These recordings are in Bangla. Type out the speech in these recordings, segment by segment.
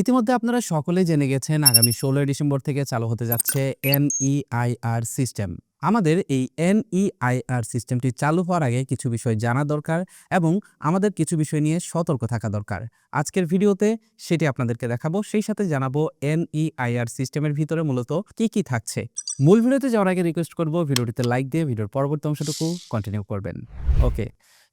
ইতিমধ্যে আপনারা সকলে জেনে গেছেন আগামী ষোলোই ডিসেম্বর থেকে চালু হতে যাচ্ছে এনইআইআর সিস্টেম। আমাদের এই এনইআইআর সিস্টেমটি চালু হওয়ার আগে কিছু বিষয় জানা দরকার এবং আমাদের কিছু বিষয় নিয়ে সতর্ক থাকা দরকার। আজকের ভিডিওতে সেটি আপনাদেরকে দেখাবো, সেই সাথে জানাব এনইআইআর সিস্টেমের ভিতরে মূলত কি কি থাকছে। মূল ভিডিওতে যাওয়ার আগে রিকোয়েস্ট করব ভিডিওটিতে লাইক দিয়ে ভিডিওর পরবর্তী অংশটুকু কন্টিনিউ করবেন। ওকে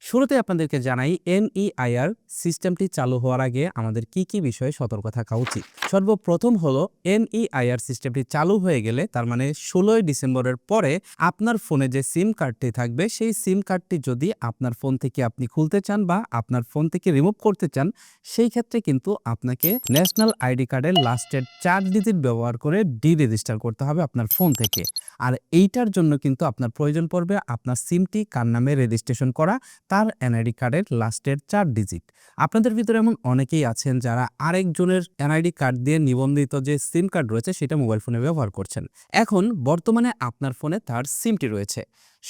শুরুতে আপনাদেরকে জানাই এনইআইআর সিস্টেমটি চালু হওয়ার আগে আমাদের কি কি বিষয়ে সতর্ক থাকা উচিত? সর্বপ্রথম হলো এনইআইআর সিস্টেমটি চালু হয়ে গেলে তার মানে ষোলোই ডিসেম্বরের পরে আপনার ফোনে যে সিম কার্ডটি থাকবে, সেই সিম কার্ডটি যদি আপনার ফোন থেকে আপনি খুলতে চান বা আপনার ফোন থেকে রিমুভ করতে চান, সেই ক্ষেত্রে কিন্তু আপনাকে ন্যাশনাল আইডি কার্ডের লাস্টের চার ডিজিট ব্যবহার করে ডি রেজিস্টার করতে হবে আপনার ফোন থেকে। আর এইটার জন্য কিন্তু আপনার প্রয়োজন পড়বে আপনার সিমটি কার নামে রেজিস্ট্রেশন করা, তার এনআইডি কার্ডের লাস্টের চার ডিজিট আপনাদের ভিতরে এমন অনেকেই আছেন যারা আরেকজনের এনআইডি কার্ড দিয়ে নিবন্ধিত যে সিম কার্ড রয়েছে, সেটা মোবাইল ফোনে ব্যবহার করছেন। এখন বর্তমানে আপনার ফোনে তার সিমটি রয়েছে।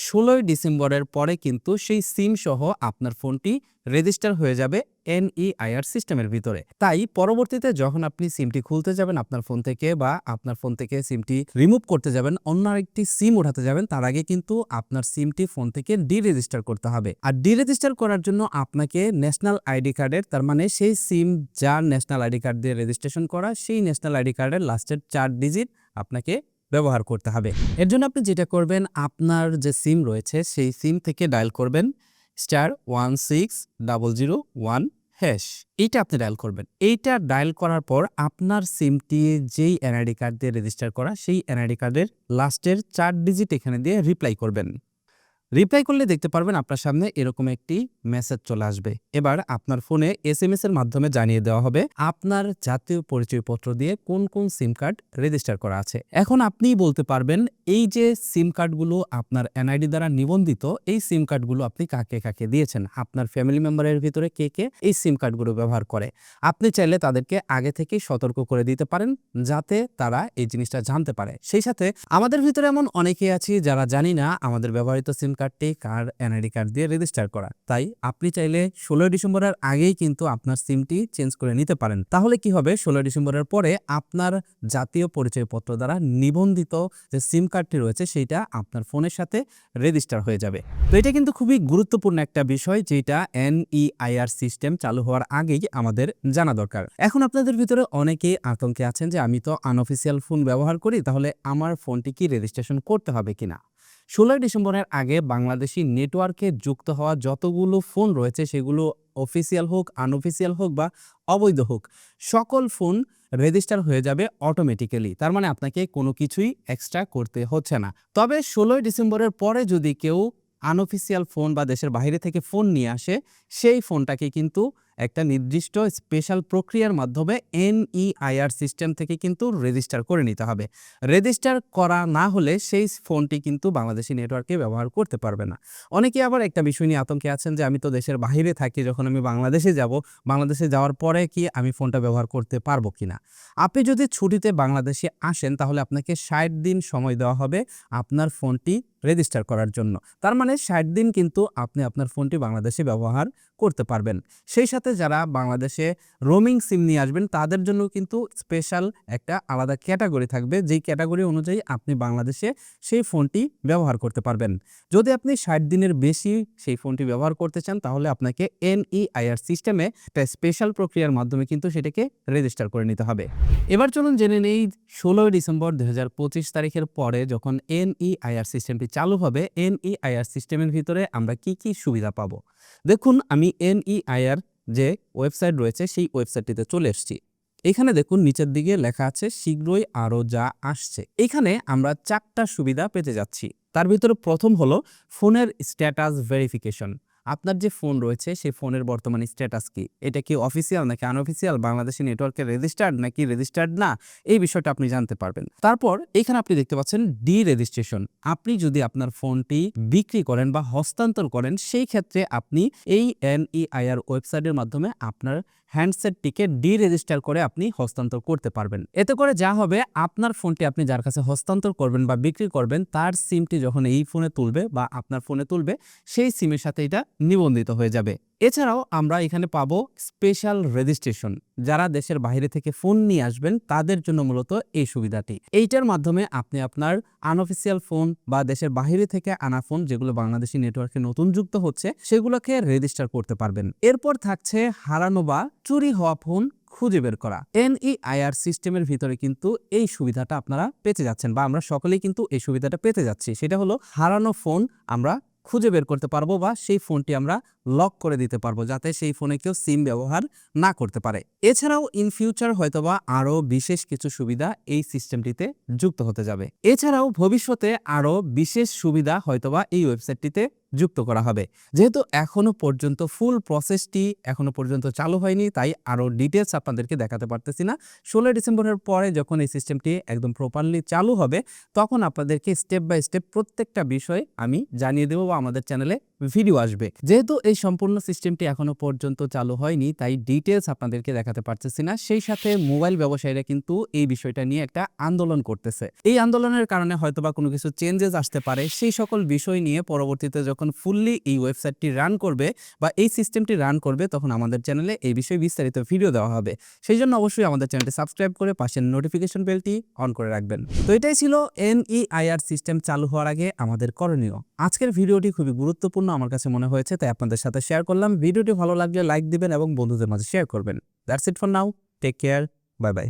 ষোলোই ডিসেম্বরের পরে কিন্তু সেই সিম সহ আপনার ফোনটি রেজিস্টার হয়ে যাবে এনইআইআর সিস্টেমের ভিতরে। তাই পরবর্তীতে যখন আপনি সিমটি খুলতে যাবেন আপনার ফোন থেকে বা আপনার ফোন থেকে সিমটি রিমুভ করতে যাবেন, অন্য আরেকটি সিম উঠাতে যাবেন, তার আগে কিন্তু আপনার সিমটি ফোন থেকে ডি রেজিস্টার করতে হবে। আর ডি রেজিস্টার করার জন্য আপনাকে ন্যাশনাল আইডি কার্ডের, তার মানে সেই সিম যার ন্যাশনাল আইডি কার্ড দিয়ে রেজিস্ট্রেশন করা, সেই ন্যাশনাল আইডি কার্ডের লাস্টের চার ডিজিট আপনাকে ব্যবহার করতে হবে। এর জন্য আপনি যেটা করবেন, আপনার যে সিম রয়েছে, সেই সিম থেকে ডায়াল করবেন star one six double zero one hash এইটা আপনি ডায়াল করবেন। এইটা ডায়াল করার পর আপনার সিমটি যেই এনআইডি কার্ড দিয়ে রেজিস্টার করা, সেই এনআইডি কার্ডের লাস্টের চার ডিজিট এখানে দিয়ে রিপ্লাই করবেন। রিপ্লাই করলে দেখতে পারবেন আপনার সামনে এরকম একটি মেসেজ চলে আসবে। এবার আপনার ফোনে এস এম এস এর মাধ্যমে জানিয়ে দেওয়া হবে আপনার জাতীয় পরিচয়পত্র দিয়ে কোন কোন সিম কার্ড রেজিস্টার করা আছে। এখন আপনিই বলতে পারবেন এই যে সিম কার্ডগুলো আপনার এনআইডি দ্বারা নিবন্ধিত, এই সিম কার্ডগুলো আপনি কাকে কাকে দিয়েছেন? আপনার ফ্যামিলি মেম্বারের ভিতরে কে কে এই সিম কার্ডগুলো ব্যবহার করে? আপনি চাইলে তাদেরকে আগে থেকেই সতর্ক করে দিতে পারেন যাতে তারা এই জিনিসটা জানতে পারে। সেই সাথে আমাদের ভিতরে এমন অনেকেই আছি যারা জানি না আমাদের ব্যবহৃত সিম কার্ডটি কার এনআইডি কার্ড দিয়ে রেজিস্টার করা। তাই আপনি চাইলে ষোলোই ডিসেম্বরের আগেই কিন্তু আপনার সিমটি চেঞ্জ করে নিতে পারেন। তাহলে কি হবে? ষোলোই ডিসেম্বরের পরে আপনার জাতীয় পরিচয়পত্র দ্বারা নিবন্ধিত যে সিম কার্ডটি রয়েছে, সেইটা আপনার ফোনের সাথে রেজিস্টার হয়ে যাবে। তো এটা কিন্তু খুবই গুরুত্বপূর্ণ একটা বিষয়, যেটা এনইআইআর সিস্টেম চালু হওয়ার আগেই আমাদের জানা দরকার। এখন আপনাদের ভিতরে অনেকেই আতঙ্কে আছেন যে, আমি তো আনঅফিসিয়াল ফোন ব্যবহার করি, তাহলে আমার ফোনটি কি রেজিস্ট্রেশন করতে হবে কিনা? ষোলোই ডিসেম্বরের আগে বাংলাদেশি নেটওয়ার্কে যুক্ত হওয়া যতগুলো ফোন রয়েছে, সেগুলো অফিসিয়াল হোক, আনঅফিসিয়াল হোক বা অবৈধ হোক, সকল ফোন রেজিস্টার হয়ে যাবে অটোমেটিক্যালি। তার মানে আপনাকে কোনো কিছুই এক্সট্রা করতে হচ্ছে না। তবে ষোলোই ডিসেম্বরের পরে যদি কেউ আনঅফিসিয়াল ফোন বা দেশের বাইরে থেকে ফোন নিয়ে আসে, সেই ফোনটাকে কিন্তু একটা নির্দিষ্ট স্পেশাল প্রক্রিয়ার মাধ্যমে এনইআইআর সিস্টেম থেকে কিন্তু রেজিস্টার করে নিতে হবে। রেজিস্টার করা না হলে সেই ফোনটি কিন্তু বাংলাদেশি নেটওয়ার্কে ব্যবহার করতে পারবে না। অনেকে আবার একটা বিষয় নিয়ে আতঙ্কে আছেন যে, আমি তো দেশের বাইরে থাকি, যখন আমি বাংলাদেশে যাব, বাংলাদেশে যাওয়ার পরে কি আমি ফোনটা ব্যবহার করতে পারব কিনা? আপনি যদি ছুটিতে বাংলাদেশে আসেন, তাহলে আপনাকে ষাট দিন সময় দেওয়া হবে আপনার ফোনটি রেজিস্টার করার জন্য। তার মানে ষাট দিন কিন্তু আপনি আপনার ফোনটি বাংলাদেশে ব্যবহার করতে পারবেন। সেই সাথে যারা বাংলাদেশে রোমিং সিম নিয়ে আসবেন, তাদের জন্য কিন্তু স্পেশাল একটা আলাদা ক্যাটাগরি থাকবে। যেই ক্যাটাগরি অনুযায়ী আপনি বাংলাদেশে সেই ফোনটি ব্যবহার করতে পারবেন। যদি আপনি ষাট দিনের বেশি সেই ফোনটি ব্যবহার করতে চান, তাহলে আপনাকে এনইআইআর সিস্টেমে একটা স্পেশাল প্রক্রিয়ার মাধ্যমে কিন্তু সেটাকে রেজিস্টার করে নিতে হবে। এবার চলুন জেনে নেই, ষোলোই ডিসেম্বর দুই হাজার পঁচিশ তারিখের পরে যখন এনইআইআর সিস্টেমটি চালু হবে, এনইআইআর সিস্টেমের ভিতরে আমরা কি কি সুবিধা পাবো? দেখুন, আমি এনইআইআর যে ওয়েবসাইট রয়েছে, সেই ওয়েবসাইটটিতে চলে এসেছি। এখানে দেখুন, নিচের দিকে লেখা আছে, শীঘ্রই আরও যা আসছে। এখানে আমরা চারটা সুবিধা পেতে যাচ্ছি। তার ভিতরে প্রথম হলো ফোনের স্ট্যাটাস ভেরিফিকেশন। আপনার যে ফোন রয়েছে, সেই ফোনের বর্তমান স্ট্যাটাস কি? এটা কি অফিসিয়াল নাকি আনঅফিসিয়াল বাংলাদেশি নেটওয়ার্কে রেজিস্টার্ড নাকি রেজিস্টার্ড না? এই বিষয়টা আপনি জানতে পারবেন। তারপর এখানে আপনি দেখতে পাচ্ছেন ডি রেজিস্ট্রেশন আপনি যদি আপনার ফোনটি বিক্রি করেন বা হস্তান্তর করেন, সেই ক্ষেত্রে আপনি এই এনইআইআর ওয়েবসাইটের মাধ্যমে আপনার হ্যান্ডসেটটিকে ডি রেজিস্টার করে আপনি হস্তান্তর করতে পারবেন। এতে করে যা হবে, আপনার ফোনটি আপনি যার কাছে হস্তান্তর করবেন বা বিক্রি করবেন, তার সিমটি যখন এই ফোনে তুলবে বা আপনার ফোনে তুলবে, সেই সিমের সাথে এটা নিবন্ধিত হয়ে যাবে। এছাড়াও আমরা এখানে পাবো স্পেশাল রেজিস্ট্রেশন যারা দেশের বাইরে থেকে ফোন নিয়ে আসবেন, তাদের জন্য মূলত এই সুবিধাটি। এইটার মাধ্যমে আপনি আপনার আনঅফিসিয়াল ফোন বা দেশের বাইরে থেকে আনা ফোন যেগুলো বাংলাদেশি নেটওয়ার্কে নতুন যুক্ত হচ্ছে, সেগুলোকে রেজিস্টার করতে পারবেন। এরপর থাকছে হারানো বা চুরি হওয়া ফোন খুঁজে বের করা। এনইআইআর সিস্টেমের ভিতরে কিন্তু এই সুবিধাটা আপনারা পেতে যাচ্ছেন, বা আমরা সকলেই কিন্তু এই সুবিধাটা পেতে যাচ্ছি। সেটা হলো হারানো ফোন আমরা খুঁজে বের করতে পারব, বা সেই ফোনটি আমরা লক করে দিতে পারব যাতে সেই ফোনে কেউ সিম ব্যবহার না করতে পারে। এছাড়াও ইন ফিউচার হয়তোবা আরও বিশেষ কিছু সুবিধা এই সিস্টেমটিতে যুক্ত হতে যাবে। এছাড়াও ভবিষ্যতে আরও বিশেষ সুবিধা হয়তোবা এই ওয়েবসাইটটিতে যুক্ত করা হবে। যেহেতু এখনও পর্যন্ত ফুল প্রসেসটি এখনও পর্যন্ত চালু হয়নি, তাই আরও ডিটেলস আপনাদেরকে দেখাতে পারতেছি না। ষোলোই ডিসেম্বরের পরে যখন এই সিস্টেমটি একদম প্রপারলি চালু হবে, তখন আপনাদেরকে স্টেপ বাই স্টেপ প্রত্যেকটা বিষয় আমি জানিয়ে দেবো বা আমাদের চ্যানেলে ভিডিও আসবে। যেহেতু এই সম্পূর্ণ সিস্টেমটি এখনও পর্যন্ত চালু হয়নি, তাই ডিটেলস আপনাদেরকে দেখাতে পারতেছি না। সেই সাথে মোবাইল ব্যবসায়ীরা কিন্তু এই বিষয়টা নিয়ে একটা আন্দোলন করতেছে। এই আন্দোলনের কারণে হয়তোবা কোনো কিছু চেঞ্জেস আসতে পারে। সেই সকল বিষয় নিয়ে পরবর্তীতে যখন ফুললি এই ওয়েবসাইটটি রান করবে বা এই সিস্টেমটি রান করবে, তখন আমাদের চ্যানেলে এই বিষয়ে বিস্তারিত ভিডিও দেওয়া হবে। সেই জন্য অবশ্যই আমাদের চ্যানেলটি সাবস্ক্রাইব করে পাশের নোটিফিকেশন বেলটি অন করে রাখবেন। তো এটাই ছিল এনইআইআর সিস্টেম চালু হওয়ার আগে আমাদের করণীয়। আজকের ভিডিওটি খুবই গুরুত্বপূর্ণ আমার কাছে মনে হয়েছে, তাই আপনাদের সাথে শেয়ার করলাম। ভিডিওটি ভালো লাগলে লাইক দিবেন এবং বন্ধুদের মাঝে শেয়ার করবেন। That's it for now take care bye bye